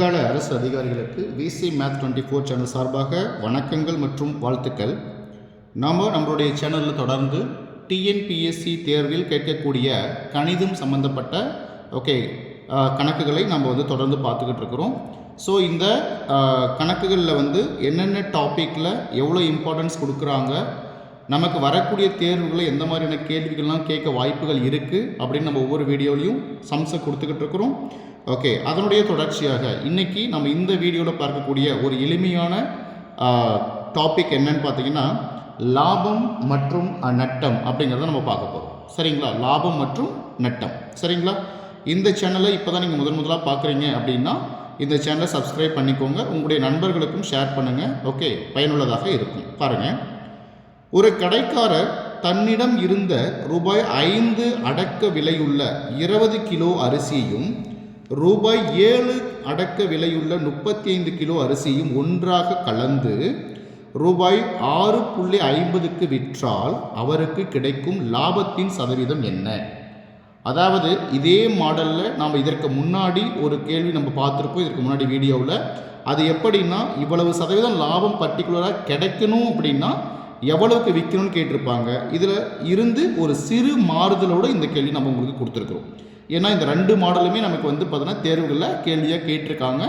வங்காள அரசு அதிகாரிகளுக்கு VC math twenty four channel சார்பாக வணக்கங்கள் மற்றும் வாழ்த்துக்கள். நாம் நம்மளுடைய சேனலில் தொடர்ந்து டிஎன்பிஎஸ்சி தேர்வில் கேட்கக்கூடிய கணிதம் சம்பந்தப்பட்ட ஓகே கணக்குகளை நம்ம வந்து தொடர்ந்து பார்த்துக்கிட்டு இருக்கிறோம். ஸோ இந்த கணக்குகளில் வந்து என்னென்ன டாப்பிக்கில் எவ்வளோ இம்பார்ட்டன்ஸ் கொடுக்குறாங்க நமக்கு வரக்கூடிய தேர்வுகளை எந்த மாதிரியான கேள்விகள்லாம் கேட்க வாய்ப்புகள் இருக்குது அப்படின்னு நம்ம ஒவ்வொரு வீடியோலையும் சம்ஸை கொடுத்துக்கிட்டு இருக்கிறோம். ஓகே அதனுடைய தொடர்ச்சியாக இன்றைக்கி நம்ம இந்த வீடியோவில் பார்க்கக்கூடிய ஒரு எளிமையான டாபிக் என்னன்னு பார்த்தீங்கன்னா லாபம் மற்றும் நட்டம் அப்படிங்கிறத நம்ம பார்க்க போகிறோம் சரிங்களா? லாபம் மற்றும் நட்டம். சரிங்களா? இந்த சேனலை இப்போ தான் நீங்கள் முதன் முதலாக பார்க்குறீங்க அப்படின்னா இந்த சேனலை சப்ஸ்கிரைப் பண்ணிக்கோங்க. உங்களுடைய நண்பர்களுக்கும் ஷேர் பண்ணுங்கள் ஓகே பயனுள்ளதாக இருக்கும். பாருங்கள் ஒரு கடைக்காரர் தன்னிடம் இருந்த ரூபாய் ஐந்து அடக்க விலையுள்ள இருபது கிலோ அரிசியையும் ரூபாய் ஏழு அடக்க விலையுள்ள முப்பத்தி ஐந்து கிலோ அரிசியும் ஒன்றாக கலந்து ரூபாய் ஆறு புள்ளி ஐம்பதுக்கு விற்றால் அவருக்கு கிடைக்கும் லாபத்தின் சதவீதம் என்ன? அதாவது இதே மாடலில் நாம் இதற்கு முன்னாடி ஒரு கேள்வி நம்ம பார்த்துருப்போம் இதற்கு முன்னாடி வீடியோவில். அது எப்படின்னா இவ்வளவு சதவீதம் லாபம் பர்டிகுலராக கிடைக்கணும் அப்படின்னா எவ்வளவுக்கு விற்கணும்னு கேட்டிருப்பாங்க. இதில் இருந்து ஒரு சிறு மாறுதலோடு இந்த கேள்வி நம்ம உங்களுக்கு கொடுத்துருக்குறோம். ஏன்னா இந்த ரெண்டு மாடலுமே நமக்கு வந்து பார்த்தீங்கன்னா தேர்வுகளில் கேள்வியாக கேட்டிருக்காங்க.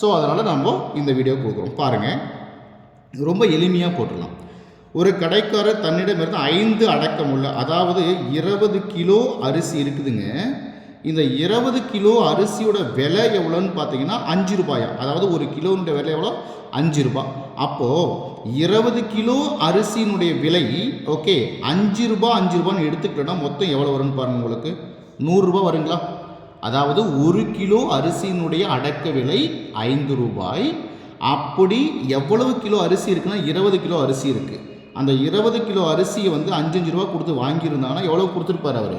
ஸோ அதனால் நம்ம இந்த வீடியோ கொடுக்குறோம். பாருங்கள் ரொம்ப எளிமையாக போட்டுடலாம். ஒரு கடைக்காரர் தன்னிடம் இருந்து ஐந்து அடக்கம் உள்ள அதாவது இருபது கிலோ அரிசி இருக்குதுங்க. இந்த இருபது கிலோ அரிசியோட விலை எவ்வளோன்னு பார்த்தீங்கன்னா அஞ்சு ரூபாயா? அதாவது ஒரு கிலோனுடைய விலை எவ்வளோ? அஞ்சு ரூபாய் அப்போது இருபது கிலோ அரிசியினுடைய விலை ஓகே அஞ்சு ரூபாய் அஞ்சு ரூபான்னு எடுத்துக்கிட்டோன்னா மொத்தம் எவ்வளோ வரும்னு பாருங்கள் உங்களுக்கு? நூறுரூபா வருங்களா? அதாவது ஒரு கிலோ அரிசியினுடைய அடக்க விலை ஐந்து ரூபாய். அப்படி எவ்வளவு கிலோ அரிசி இருக்குன்னா இருபது கிலோ அரிசி இருக்குது அந்த இருபது கிலோ அரிசியை வந்து அஞ்சு அஞ்சு ரூபா கொடுத்து வாங்கியிருந்தாங்கன்னா எவ்வளோ கொடுத்துருப்பார் அவர்?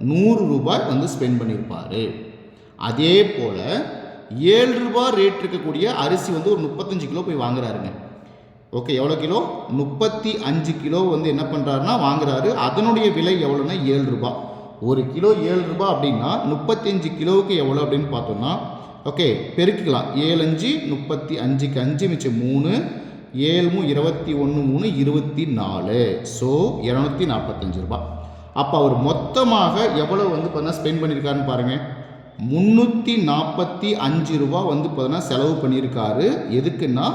நூறு ரூபாய் வந்து ஸ்பெண்ட் பண்ணியிருப்பார் அதே போல் ஏழு ரூபாய் ரேட் இருக்கக்கூடிய அரிசி வந்து ஒரு முப்பத்தஞ்சு கிலோ போய் வாங்குறாருங்க. ஓகே எவ்வளோ கிலோ? முப்பத்தி அஞ்சு கிலோ வந்து என்ன பண்ணுறாருன்னா வாங்குறாரு. அதனுடைய விலை எவ்வளோன்னா ஏழு ரூபாய். ஒரு கிலோ ஏழு ரூபாய் அப்படின்னா முப்பத்தஞ்சு கிலோவுக்கு எவ்வளோ அப்படின்னு பார்த்தோம்னா ஓகே பெருக்கிக்கலாம். ஏழு அஞ்சு முப்பத்தி அஞ்சுக்கு அஞ்சு மிச்சம் மூணு ஏழு இருபத்தி ஒன்று மூணு இருபத்தி நாலு. ஸோ இரநூத்தி நாற்பத்தஞ்சு ரூபாய். அப்போ அவர் மொத்தமாக எவ்வளோ வந்து பார்த்தீங்கன்னா ஸ்பெண்ட் பண்ணியிருக்காருன்னு பாருங்கள் முந்நூற்றி நாற்பத்தி அஞ்சு ரூபா வந்து பார்த்தீங்கன்னா செலவு பண்ணியிருக்காரு. எதுக்குன்னா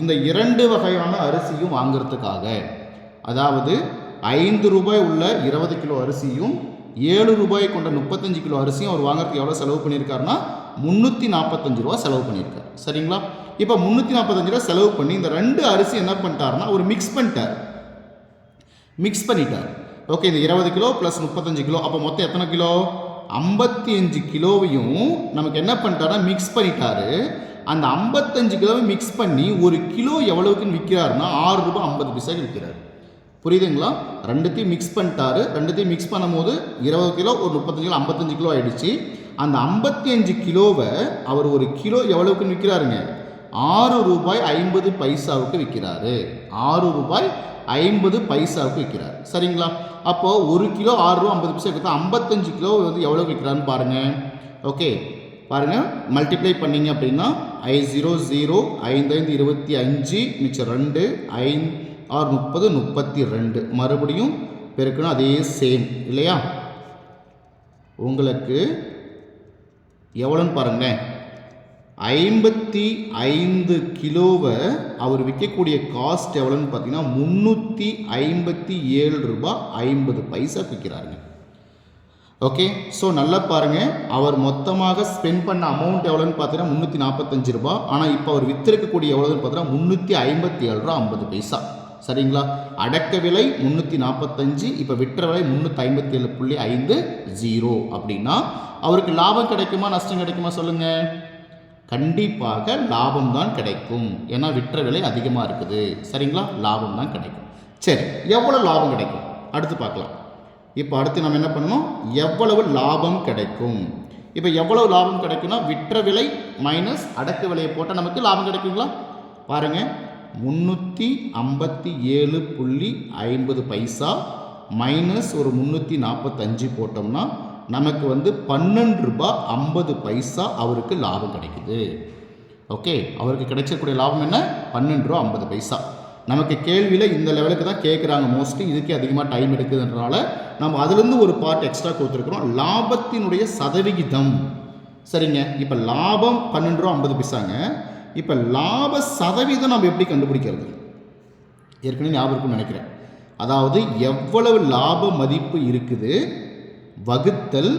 இந்த இரண்டு வகையான அரிசியும் வாங்கிறதுக்காக. அதாவது ஐந்து ரூபாய் உள்ள இருபது கிலோ அரிசியும் ஏழு ரூபாய் கொண்ட முப்பத்தஞ்சு கிலோ அரிசியும் அவர் வாங்குறதுக்கு எவ்வளோ செலவு பண்ணியிருக்காருன்னா முந்நூற்றி நாற்பத்தஞ்சு ரூபா செலவு பண்ணியிருக்காரு. சரிங்களா? இப்போ முந்நூற்றி நாற்பத்தஞ்சு ரூபா செலவு பண்ணி இந்த ரெண்டு அரிசி என்ன பண்ணிட்டாருன்னா அவர் மிக்ஸ் பண்ணிட்டார். மிக்ஸ் பண்ணிட்டார். ஓகே இந்த இருபது கிலோ ப்ளஸ் முப்பத்தஞ்சு கிலோ. அப்போ மொத்தம் எத்தனை கிலோ? ஐம்பத்தி அஞ்சு கிலோவையும் நமக்கு என்ன பண்ணிட்டாருன்னா மிக்ஸ் பண்ணிட்டாரு. அந்த ஐம்பத்தஞ்சு கிலோவை மிக்ஸ் பண்ணி ஒரு கிலோ எவ்வளவுக்குன்னு விற்கிறாருன்னா ஆறு ரூபாய் ஐம்பது பைசாக்கு விற்கிறாரு புரியுதுங்களா? ரெண்டுத்தையும் மிக்ஸ் பண்ணிட்டாரு. ரெண்டுத்தையும் மிக்ஸ் பண்ணும்போது இருபது கிலோ ஒரு முப்பத்தஞ்சு கிலோ ஐம்பத்தஞ்சு கிலோ ஆயிடுச்சு. அந்த ஐம்பத்தி அஞ்சு கிலோவை அவர் ஒரு கிலோ எவ்வளவுக்குன்னு விற்கிறாருங்க ஆறு ரூபாய் ஐம்பது பைசாவுக்கு விற்கிறாரு ஆறு ரூபாய் ஐம்பது பைசாவுக்கு விற்கிறார் சரிங்களா? அப்போது ஒரு கிலோ ஆறு ரூபா ஐம்பது பைசா கொடுத்தா ஐம்பத்தஞ்சு கிலோ வந்து எவ்வளோ விற்கிறான்னு பாருங்கள் ஓகே? பாருங்கள் மல்டிப்ளை பண்ணீங்க அப்படின்னா ஐ ஜீரோ ஜீரோ ஐந்து ஐந்து இருபத்தி அஞ்சு மிச்சம் ரெண்டு ஐந்து ஆறு முப்பது முப்பத்தி ரெண்டு. மறுபடியும் பெருக்கணும் அதே சேம் இல்லையா? உங்களுக்கு எவ்வளோன்னு பாருங்களேன். ஐம்பத்தி ஐந்து கிலோவை அவர் விற்கக்கூடிய காஸ்ட் எவ்வளோன்னு பார்த்தீங்கன்னா முந்நூற்றி ஐம்பத்தி ஏழு ரூபாய் ஐம்பது பைசா விற்கிறாருங்க. ஓகே ஸோ நல்லா பாருங்கள் அவர் மொத்தமாக ஸ்பெண்ட் பண்ண அமௌண்ட் எவ்வளோன்னு பார்த்தீங்கன்னா முந்நூற்றி நாற்பத்தஞ்சு ரூபாய். ஆனால் இப்போ அவர் வித்திருக்கக்கூடிய எவ்வளோன்னு பார்த்தீங்கன்னா முந்நூற்றி ஐம்பத்தி ஏழு ரூபா ஐம்பது பைசா. சரிங்களா? அடக்க விலை முந்நூற்றி நாற்பத்தஞ்சு இப்போ விற்ற விலை முந்நூற்றி ஐம்பத்தி ஏழு புள்ளி ஐந்து ஜீரோ அப்படின்னா அவருக்கு லாபம் கிடைக்குமா நஷ்டம் கிடைக்குமா சொல்லுங்கள் கண்டிப்பாக லாபம் தான் கிடைக்கும். ஏன்னா விற்ற விலை அதிகமாக இருக்குது. சரிங்களா? லாபம் தான் கிடைக்கும். சரி எவ்வளோ லாபம் கிடைக்கும்? அடுத்து பார்க்கலாம். இப்போ அடுத்து நம்ம என்ன பண்ணணும்? எவ்வளவு லாபம் கிடைக்கும்? இப்போ எவ்வளவு லாபம் கிடைக்கும்னா விற்ற விலை மைனஸ் அடக்கு விலையை போட்டால் நமக்கு லாபம் கிடைக்குங்களா? பாருங்கள் முந்நூற்றி ஐம்பத்தி ஏழு புள்ளி ஐம்பது பைசா மைனஸ் ஒரு முந்நூற்றி நாற்பத்தஞ்சு போட்டோம்னா நமக்கு வந்து பன்னெண்டு ரூபாய் ஐம்பது பைசா அவருக்கு லாபம் கிடைக்குது. ஓகே அவருக்கு கிடைச்சக்கூடிய லாபம் என்ன? பன்னெண்டு ரூபா ஐம்பது பைசா. நமக்கு கேள்வியில் இந்த லெவலுக்கு தான் கேட்குறாங்க மோஸ்ட்லி இதுக்கே அதிகமாக டைம் எடுக்குதுன்றனால நம்ம அதுலேருந்து ஒரு பார்ட் எக்ஸ்ட்ரா கொடுத்துருக்குறோம். லாபத்தினுடைய சதவிகிதம். சரிங்க? இப்போ லாபம் பன்னெண்டு ரூபா ஐம்பது பைசாங்க. இப்போ லாப சதவீதம் நம்ம எப்படி கண்டுபிடிக்கிறது? ஏற்கனவே ஞாபகம் இருக்குன்னு நினைக்கிறேன். அதாவது எவ்வளவு லாப மதிப்பு இருக்குது? வகுத்தல்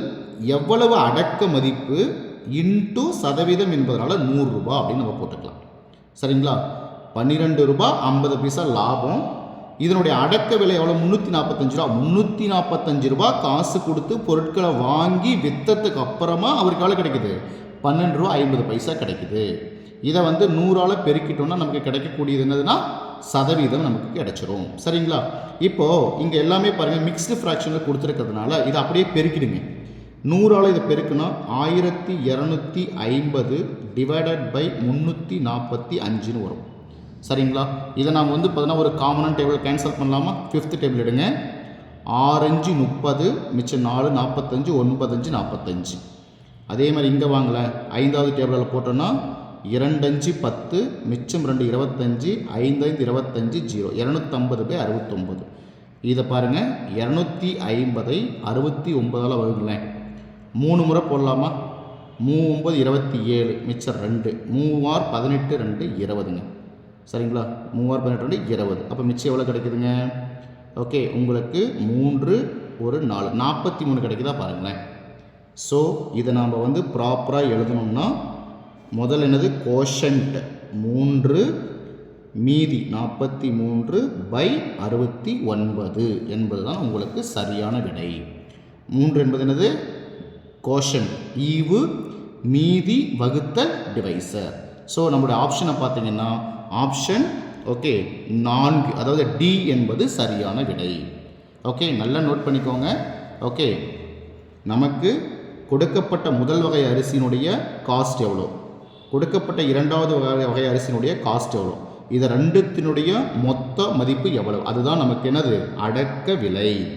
எவ்வளவு அடக்க மதிப்பு இன்ட்டு சதவீதம் என்பதனால் நூறுரூபா அப்படின்னு நம்ம போட்டுக்கலாம். சரிங்களா? பன்னிரெண்டு ரூபாய் ஐம்பது பைசா லாபம். இதனுடைய அடக்க விலை எவ்வளோ முந்நூற்றி நாற்பத்தஞ்சு ரூபா. முந்நூற்றி நாற்பத்தஞ்சு ரூபா காசு கொடுத்து பொருட்களை வாங்கி விற்றதுக்கு அப்புறமா அவருக்கு எவ்வளோ கிடைக்குது? பன்னெண்டு ரூபா ஐம்பது பைசா கிடைக்குது. இதை வந்து நூறால் பெருக்கிட்டோம்னா நமக்கு கிடைக்கக்கூடியது என்னதுன்னா சதவீதம் நமக்கு கிடைச்சிரும். சரிங்களா? இப்போது இங்கே எல்லாமே பாருங்கள் மிக்ஸ்டு ஃப்ராக்ஷனில் கொடுத்துருக்கிறதுனால இதை அப்படியே பெருக்கிடுங்க. நூறால் இதை பெருக்கினா ஆயிரத்தி இரநூத்தி ஐம்பது டிவைடட் பை முந்நூற்றி நாற்பத்தி அஞ்சுன்னு வரும். சரிங்களா? இதை நாம் வந்து பார்த்தீங்கன்னா ஒரு காமனான டேபிள் கேன்சல் பண்ணலாமா? ஃபிஃப்த் டேபிள் எடுங்க. ஆறஞ்சு முப்பது மிச்சம் நாலு நாற்பத்தஞ்சு ஒன்பதஞ்சு நாற்பத்தஞ்சு. அதே மாதிரி இங்கே வாங்கலை. ஐந்தாவது டேபிளில் போட்டோன்னா இரண்டஞ்சு பத்து மிச்சம் ரெண்டு இருபத்தஞ்சு ஐந்தைந்து இருபத்தஞ்சு ஜீரோ. இரநூத்தம்பது பை அறுபத்தொம்பது. இதை பாருங்கள் இரநூத்தி ஐம்பதை அறுபத்தி ஒம்பதால் வகுங்களேன். மூணு முறை போடலாமா? மூ ஒம்பது இருபத்தி ஏழு மிச்சம் ரெண்டு. மூவார் பதினெட்டு ரெண்டு இருபதுங்க. சரிங்களா? மூவார் பதினெட்டு ரெண்டு இருபது. அப்போ மிச்சம் எவ்வளோ கிடைக்குதுங்க? ஓகே உங்களுக்கு மூன்று ஒரு நாலு. நாற்பத்தி மூணு கிடைக்குதா பாருங்களேன். ஸோ இதை நாம் வந்து ப்ராப்பராக எழுதணும்னா முதல் என்னது? கோஷன்ட் மூன்று மீதி நாற்பத்தி மூன்று பை அறுபத்தி ஒன்பது என்பது தான் உங்களுக்கு சரியான விடை. மூன்று என்பது என்னது? கோஷன் ஈவு மீதி வகுத்த டிவைசர் ஸோ நம்மளுடைய ஆப்ஷனை பார்த்தீங்கன்னா ஆப்ஷன் ஓகே நான்கு அதாவது டி என்பது சரியான விடை. ஓகே நல்லா நோட் பண்ணிக்கோங்க. ஓகே நமக்கு கொடுக்கப்பட்ட முதல் வகை அரிசியினுடைய காஸ்ட் எவ்வளோ? கொடுக்கப்பட்ட இரண்டாவது வகை வகை அரிசினுடைய காஸ்ட் எவ்வளோ இதை ரெண்டுத்தினுடைய மொத்த மதிப்பு எவ்வளவு? அதுதான் நமக்கு என்னது? அடக்க விலை.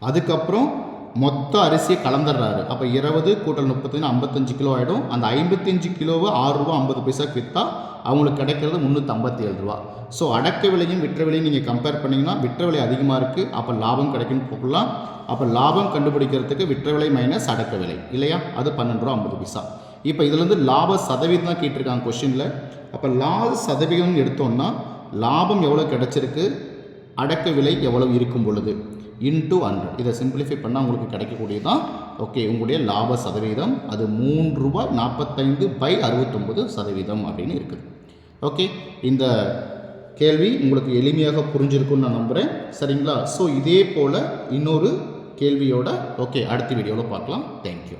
அதுக்கப்புறம் மொத்த அரிசியை கலந்துடுறாரு. அப்போ இருபது கூட்டல் முப்பத்தஞ்சு ஐம்பத்தஞ்சு கிலோ ஆகிடும் அந்த ஐம்பத்தஞ்சு கிலோவை ஆறு ரூபா ஐம்பது பைசாக்கு விற்றா அவங்களுக்கு கிடைக்கிறது முந்நூற்றம்பத்தி ஏழு ரூபா. ஸோ அடக்க விலையும் விற்ற விலையும் நீங்கள் கம்பேர் பண்ணிங்கன்னா விற்ற விலை அதிகமாக இருக்குது அப்போ லாபம் கிடைக்குன்னு போகலாம். அப்போ லாபம் கண்டுபிடிக்கிறதுக்கு விற்ற விலை மைனஸ் அடக்க விலை. இல்லையா? அது பன்னெண்டு ரூபா ஐம்பது பைசா. இப்போ இதுலேருந்து லாப சதவீதம் தான் கேட்டிருக்காங்க கொஷினில் அப்போ லாப சதவீதம் எடுத்தோம்னா லாபம் எவ்வளோ கிடைச்சிருக்கு? அடக்க விலை எவ்வளவு இருக்கும் பொழுது? இன்டூ ஹண்ட்ரட் இதை சிம்பிளிஃபை பண்ணால் உங்களுக்கு கிடைக்கக்கூடியதான் ஓகே உங்களுடைய லாப சதவீதம். அது மூன்று ரூபாய் நாற்பத்தைந்து பை அறுபத்தொம்பது சதவீதம் அப்படின்னு இருக்குது. ஓகே இந்த கேள்வி உங்களுக்கு எளிமையாக புரிஞ்சிருக்கும்னு நான் நம்புகிறேன் சரிங்களா? ஸோ இதே போல் இன்னொரு கேள்வியோட ஓகே அடுத்த வீடியோவில் பார்க்கலாம். தேங்க்யூ